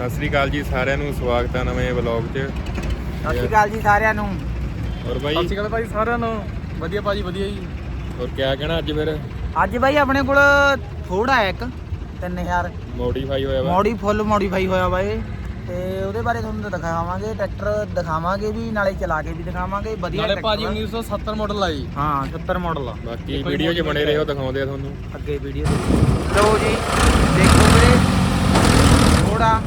ਸਤਿ ਸ੍ਰੀ ਅਕਾਲ ਜੀ ਸਾਰਿਆਂ ਨੂੰ ਸਵਾਗਤ ਹੈ ਨਵੇਂ ਵਲੌਗ 'ਚ। ਸਤਿ ਸ਼੍ਰੀ ਅਕਾਲ ਜੀ ਸਾਰਿਆਂ ਨੂੰ। ਹੋਰ ਸਤਿ ਬਾਈ ਸ਼੍ਰੀ ਅਕਾਲ ਭਾਈ ਸਾਰਿਆਂ ਨੂੰ। ਵਧੀਆ ਭਾਜੀ ਵਧੀਆ ਜੀ। ਹੋਰ ਕਿਆ ਕਹਿਣਾ ਅੱਜ ਫਿਰ? ਅੱਜ ਬਾਈ ਆਪਣੇ ਕੋਲ ਥੋੜਾ ਹੈ ਇੱਕ 3000 ਮੋਡੀਫਾਈ ਹੋਇਆ ਵਾ। ਮੋਡੀ ਫੁੱਲ ਮੋਡੀਫਾਈ ਹੋਇਆ ਬਾਈ ਤੇ ਉਹਦੇ ਬਾਰੇ ਤੁਹਾਨੂੰ ਦਿਖਾਵਾਂਗੇ ਟਰੈਕਟਰ ਦਿਖਾਵਾਂਗੇ ਵੀ ਨਾਲੇ ਚਲਾ ਕੇ ਵੀ ਦਿਖਾਵਾਂਗੇ ਵਧੀਆ ਨਾਲੇ ਭਾਜੀ ਟਰੈਕਟਰ 1970 ਮਾਡਲ ਆਈ ਹਾਂ 70 ਮਾਡਲ ਆ। ਬਾਕੀ ਵੀਡੀਓ 'ਚ ਬਣੇ ਰਹੋ ਦਿਖਾਉਂਦੇ ਆ ਤੁਹਾਨੂੰ। ਅੱਗੇ ਵੀਡੀਓ ਲਓ ਜੀ ਦੇਖੋ ਵੀਰੇ ਥੋੜਾ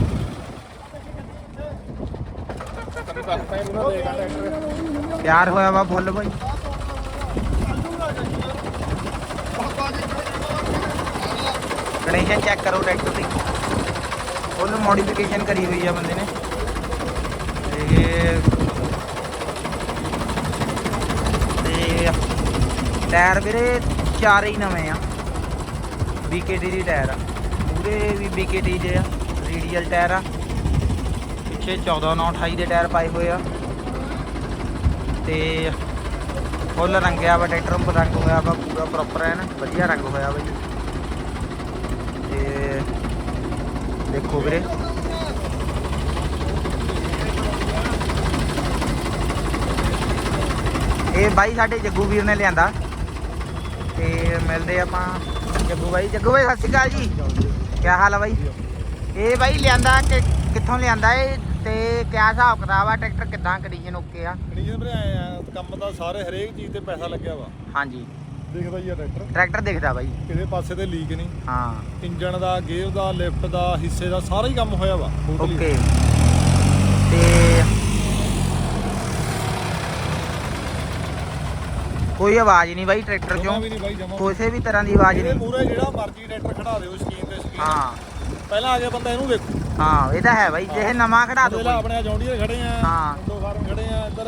ਤਿਆਰ ਹੋਇਆ ਵਾ ਫੁੱਲ ਬਾਈ। ਕੰਡੀਸ਼ਨ ਚੈੱਕ ਕਰੋ ਟਰੈਕਟਰ ਦੀ ਫੁੱਲ ਮੋਡੀਫਿਕੇਸ਼ਨ ਕਰੀ ਹੋਈ ਆ ਬੰਦੇ ਨੇ। ਤੇ ਟਾਇਰ ਵੀਰੇ ਚਾਰੇ ਹੀ ਨਵੇਂ ਆ। BKT ਦੀ ਟਾਇਰ ਆ। ਪੂਰੇ ਵੀ BKT ਦੇ ਆ। ਰੇਡੀਅਲ ਟਾਇਰ ਆ। ਪਿੱਛੇ 14 9 28 ਦੇ ਟਾਇਰ ਪਾਏ ਹੋਏ ਆ। ਤੇ ਫੁੱਲ ਰੰਗਿਆ ਵਾ ਟਰੈਕਟਰ ਨੂੰ ਰੰਗ ਹੋਇਆ ਵਾ, ਪੂਰਾ ਪ੍ਰੋਪਰ ਹੈ ਨਾ ਵਧੀਆ ਰੰਗ ਹੋਇਆ ਵਾ ਜੀ। ਤੇ ਦੇਖੋ ਵੀਰੇ। ਇਹ ਬਾਈ ਸਾਡੇ ਜੱਗੂ ਵੀਰ ਨੇ ਲਿਆਂਦਾ। ਤੇ ਮਿਲਦੇ ਆਪਾਂ ਜੱਗੂ ਬਾਈ। ਜੱਗੂ ਬਾਈ, ਸਤਿ ਸ਼੍ਰੀ ਅਕਾਲ ਜੀ। ਕੀ ਹਾਲ ਆ ਬਾਈ? ਇਹ ਬਾਈ ਲਿਆਂਦਾ ਕਿ, ਕਿੱਥੋਂ ਲਿਆਂਦਾ ਇਹ? ਤੇ ਕਿਆ ਹਿਸਾਬ ਕਿਤਾਬ ਆ ਟਰੈਕਟਰ ਕਿੱਦਾਂ ਕੰਡੀਸ਼ਨ ਓਕੇ ਆ? ਕੰਡੀਸ਼ਨ ਵੀਰੇ ਆਏ ਆ ਕੰਮ ਦਾ ਸਾਰੇ ਹਰੇਕ ਚੀਜ਼ ਤੇ ਪੈਸਾ ਲੱਗਿਆ ਵਾ। ਹਾਂਜੀ। ਦੇਖਦਾ ਹੀ ਆ ਟਰੈਕਟਰ। ਟਰੈਕਟਰ ਦਿਖਦਾ ਬਾਈ। ਕਿਸੇ ਪਾਸੇ ਤੇ ਲੀਕ ਨਹੀਂ। ਹਾਂ। ਇੰਜਨ ਦਾ ਗੇਅਰ ਦਾ ਲਿਫਟ ਦਾ ਹਿੱਸੇ ਦਾ ਸਾਰਾ ਹੀ ਕੰਮ ਹੋਇਆ ਵਾ। Totally। ਓਕੇ ਤੇ ਕੋਈ ਆਵਾਜ਼ ਨਹੀਂ ਬਾਈ ਟਰੈਕਟਰ ਜਮਾਂ ਚੋਂ। ਵੀ ਨਹੀਂ ਬਾਈ ਜਮਾ ਕਿਸੇ ਵੀ ਤਰ੍ਹਾਂ ਦੀ ਆਵਾਜ਼ ਇਹਦੇ ਨਹੀਂ। ਮੂਰੇ ਜਿਹੜਾ ਮਰਜ਼ੀ ਟਰੈਕਟਰ ਖੜਾ ਦਿਓ ਸਕੀਨ ਤੇ ਸਕੀਨ ਹਾਂ। ਪਹਿਲਾਂ ਆ ਗਿਆ ਬੰਦਾ ਇਹਨੂੰ ਦੇਖੋ ਹਾਂ ਇਹ ਤਾਂ ਹੈ ਬਾਈ ਜੇ ਨਵਾਂ ਖੜਾ ਦੋ ਪਹਿਲਾਂ ਆਪਣੇ ਜੌਂਡੀਅਰ ਖੜੇ ਆ ਹਾਂ। ਦੋ ਫਾਰਮ ਖੜੇ ਆ ਇੱਧਰ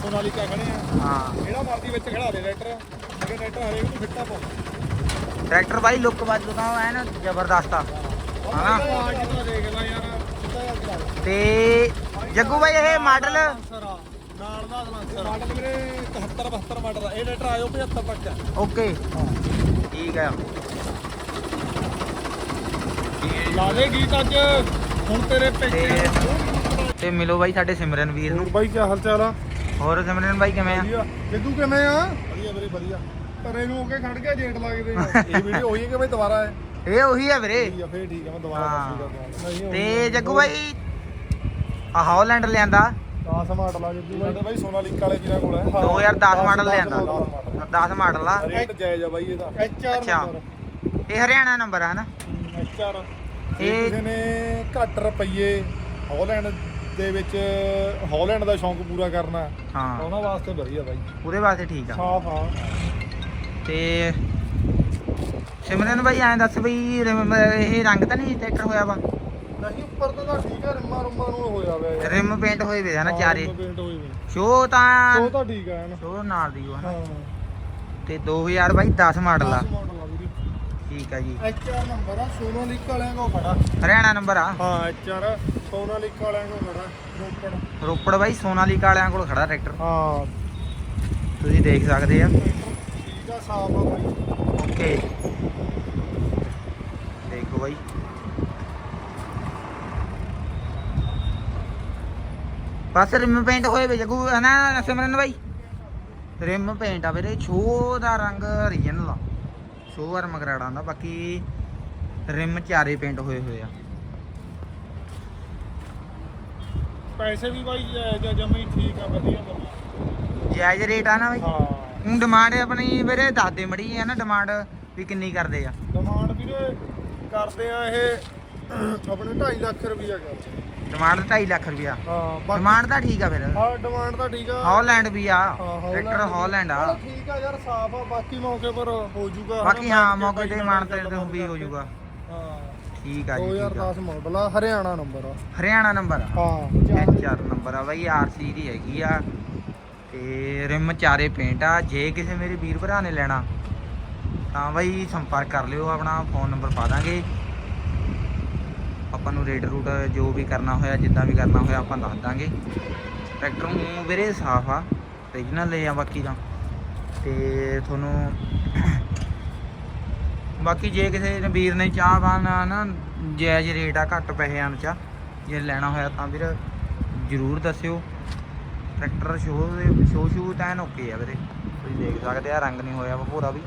ਸੋਨਾਲੀਕਾ ਖੜੇ ਆ। ਹਾਂ। ਜਿਹੜਾ ਮਰਜ਼ੀ ਵਿੱਚ ਖੜਾ ਦੇ ਟਰੈਕਟਰ। ਅਗੇ ਟਰੈਕਟਰ ਹਰੇਕ ਨੂੰ ਫਿੱਟਾ ਪਾਉਂਦਾ ਟਰੈਕਟਰ ਬਾਈ ਲੁੱਕ ਵੱਜ ਤਾਂ ਐ ਨਾ ਜ਼ਬਰਦਸਤ ਆ। ਆ ਦੇ। ਤੇ ਜੱਗੂ ਬਾਈ ਇਹ ਮਾਡਲ? ਆ, ਨਾਲ ਦਾ ਸਲਾਂਸਰ ਮਾਡਲ ਵੀਰੇ 71 72 ਮਾਡਲ ਇਹ ਟਰੈਕਟਰ ਆਇਓ 75 ਤੱਕ ਆ। ਓਕੇ। ਠੀਕ ਹੈ ਲਾ ਦੇ ਗੀਤ ਅੱਜ। ਹੁਣ ਤੇਰੇ ਪੇਕੇ ਤੇ ਮਿਲੋ ਬਾਈ ਸਾਡੇ ਸਿਮਰਨ ਵੀਰ ਨੂੰ। ਬਾਈ ਕੀ ਹਾਲ ਚਾਲ ਆ? ਹੋਰ ਸਿਮਰਨ ਬਾਈ ਕਿਵੇਂ ਆ? ਵਧੀਆ। ਕਿਵੇਂ ਆ? ਵਧੀਆ ਵੀਰੇ ਵਧੀਆ। ਘਰੇ ਨੂੰ ਹੋ ਕੇ ਖੜ ਗਿਆ ਜੇਠ ਲੱਗਦੇ ਇਹ ਵੀਡੀਓ ਹੋਈ ਹੈ ਕਿ ਬਈ ਦੁਬਾਰਾ ਹੈ? ਇਹ ਉਹੀ ਆ ਵੀਰੇ। ਠੀਕ ਆ ਫੇਰ ਠੀਕ ਆ ਮੈਂ ਦੁਬਾਰਾ ਹਾਂ। ਦੱਸ ਦੂੰਗਾ ਨਹੀਂ ਹੋਈ ਤੇ ਜੱਗੂ ਬਾਈ ਆ ਹੌਲੈਂਡ ਲਿਆਂਦਾ। 10 ਮਾਡਲ ਆ ਜੱਗੂ ਬਾਈ। ਬਾਈ ਸੋਨਾਲੀਕਾ ਵਾਲੇ ਜਿਹਨਾਂ ਕੋਲ ਹੈ 2010 ਮਾਡਲ ਲਿਆਂਦਾ। 10 ਮਾਡਲ। ਆ। ਰੇਟ ਜਾਇਜ਼ ਆ ਬਾਈ ਇਹਦਾ। ਐਚਆਰ ਅੱਛਾ। ਇਹ ਹਰਿਆਣਾ ਨੰਬਰ ਆ ਨਾ? ਐਚਆਰ ਇਹ- ਇਹ ਕਿਸੇ ਨੇ ਘੱਟ ਰੁਪਈਏ ਹਾਲੈਂਡ ਦੇ ਵਿੱਚ ਹਾਲੈਂਡ ਦਾ ਸ਼ੌਂਕ ਪੂਰਾ ਕਰਨਾ। ਹਾਂ। ਉਹਨਾਂ ਵਾਸਤੇ ਵਧੀਆ ਬਾਈ। ਉਹਦੇ ਵਾਸਤੇ ਠੀਕ ਆ। ਸਾਫ਼ ਆ। ਤੇ ਸਿਮਰਨ ਬਾਈ ਐਂ ਦੱਸ ਬਈ ਰਿਮ- ਇਹ ਰੰਗ ਤਾਂ ਨਹੀਂ ਟਰੈਕਟਰ ਹੋਇਆ ਵਾ? ਨਹੀਂ ਉੱਪਰ ਤਾਂ ਤਾਂ ਠੀਕ ਆ ਰਿੰਮਾ ਰੁੰਮਾ ਨੂੰ ਹੋਇਆ ਹੋਇਆ ਯਾਰ ਰਿਮ ਪੇਂਟ ਹੋਏ ਵੇ ਆ ਨਾ ਚਾਰੇ। ਹੋਈ ਸ਼ੋ ਤਾਂ ਉਹ ਤਾਂ ਠੀਕ ਆ ਸ਼ੋ ਨਾਲ ਦੀ ਉਹ ਹਨਾ ਹਾਂ। ਤੇ 2000 ਬਾਈ 10 ਮਾਡਲ ਆ। ਠੀਕ ਆ ਜੀ। ਐਚਆਰ ਨੰਬਰ ਆ ਸੋਨਾਲੀਕ ਵਾਲਿਆਂ ਕੋਲ ਖੜਾ। ਹਰਿਆਣਾ ਨੰਬਰ ਆ? ਹਾਂ ਐਚਆਰ ਸੋਨਾਲੀਕ ਵਾਲਿਆਂ ਕੋਲ ਖੜਾ ਰੋਪੜ। ਰੋਪੜ ਬਾਈ ਸੋਨਾਲੀਕਾ ਵਾਲਿਆਂ ਕੋਲ ਖੜਾ ਟਰੈਕਟਰ। ਹਾਂ। ਤੁਸੀਂ ਦੇਖ ਸਕਦੇ ਆ। ਠੀਕ ਆ ਸਾਫ਼ ਆ ਬਾਈ। ਓਕੇ। ਦੇਖੋ ਬਾਈ। ਬਸ ਰਿਮ ਪੇਂਟ ਹੋਏ ਵੇ ਜਗੂ। ਹਨਾ ਸਿਮਰਨ ਬਾਈ। ਰਿਮ ਪੇਂਟ ਆ ਵੀਰੇ ਛੋ ਦਾ ਰੰਗ ਰੀਜਨਲ ਆ। ਛੋ ਵਰ ਮਗਰਾੜਾਂ ਦਾ ਬਾਕੀ ਰਿਮ ਚਾਰੇ ਪੇਂਟ ਹੋਏ ਹੋਏ ਆ। ਪੈਸੇ ਵੀ ਬਾਈ ਜਮਾ ਠੀਕ ਆ ਵਧੀਆ ਜਾਇਜ਼ ਰੇਟ ਆ ਨਾ ਬਾਈ? ਹਾਂ। ਹੁਣ ਡਿਮਾਂਡ ਆਪਣੀ ਵੀਰੇ ਦੱਸ ਦੇ ਮੜੀ ਹੈ ਨਾ ਡਿਮਾਂਡ ਵੀ ਕਿੰਨੀ ਕਰਦੇ ਆ। ਡਿਮਾਂਡ ਵੀਰੇ ਕਰਦੇ ਆ ਇਹ ਆਪਣੇ 2.5 ਲੱਖ ਰੁਪਈਆ ਕਰਦੇ ਡਿਮਾਂਡ 2.5 ਲੱਖ ਰੁਪਿਆ ਹਾਂ ਬਾਕੀ ਡਿਮਾਂਡ ਤਾਂ ਠੀਕ ਆ ਫਿਰ। ਹਾਂ ਡਿਮਾਂਡ ਤਾਂ ਠੀਕ ਆ। ਹਾਲੈਂਡ ਵੀ ਆ। ਹਾਂ, ਟਰੈਕਟਰ ਹਾਲੈਂਡ ਆ। ਚਲੋ ਠੀਕ ਆ ਯਾਰ ਸਾਫ਼ ਆ ਬਾਕੀ ਮੌਕੇ ਪਰ ਹੋ ਜਾਊਗਾ ਬਾਕੀ ਹਾਂ ਮੌਕੇ ਤੇ ਮਾਨ ਤੇ ਤੇ ਵੀ ਹੋ ਜਾਊਗਾ ਹਾਂ। ਠੀਕ ਆ ਜੀ ਠੀਕ ਆ। 2010 ਮਾਡਲ ਆ ਹਰਿਆਣਾ ਨੰਬਰ ਆ। ਹਰਿਆਣਾ ਨੰਬਰ ਆ। ਹਾਂ ਐਚਆਰ ਨੰਬਰ ਆ ਬਾਈ ਆਰਸੀ ਦੀ ਹੈਗੀ ਆ। ਤੇ ਰਿਮ ਚਾਰੇ ਪੇਂਟ ਆ ਜੇ ਕਿਸੇ ਮੇਰੇ ਵੀਰ ਭਰਾ ਨੇ ਲੈਣਾ ਤਾਂ ਬਾਈ ਸੰਪਰਕ ਕਰ ਲਿਓ ਆਪਣਾ ਫੋਨ ਨੰਬਰ ਪਾ ਦਾਂਗੇ। ਆਪਾਂ ਨੂੰ ਰੇਟ ਰੂਟ ਜੋ ਵੀ ਕਰਨਾ ਹੋਇਆ ਜਿੱਦਾਂ ਵੀ ਕਰਨਾ ਹੋਇਆ ਆਪਾਂ ਦੱਸ ਦਾਂਗੇ। ਟਰੈਕਟਰ ਨੂੰ ਵੀਰੇ ਸਾਫ਼ ਆ ਓਰੀਜਨਲ ਲੈ ਆ ਬਾਕੀ ਤਾਂ। ਤੇ ਤੁਹਾਨੂੰ ਬਾਕੀ ਜੇ ਕਿਸੇ ਵੀਰ ਨੇ ਚਾਹ ਬਾਨ ਨਾ ਜਾਇਜ਼ ਰੇਟ ਆ ਘੱਟ ਪੈਸਿਆਂ 'ਚ ਆ, ਜੇ ਲੈਣਾ ਹੋਇਆ ਤਾਂ ਵੀਰ ਜਰੂਰ ਦੱਸਿਓ। ਟਰੈਕਟਰ ਸ਼ੋਅ ਦੇ ਸ਼ੋਅ ਸ਼ੂ ਤਾਂ ਐਨ ਓਕੇ ਆ ਵੀਰੇ। ਤੁਸੀਂ ਦੇਖ ਸਕਦੇ ਆ ਰੰਗ ਨਹੀਂ ਹੋਇਆ ਵਾ ਭੋਰਾ ਵੀ।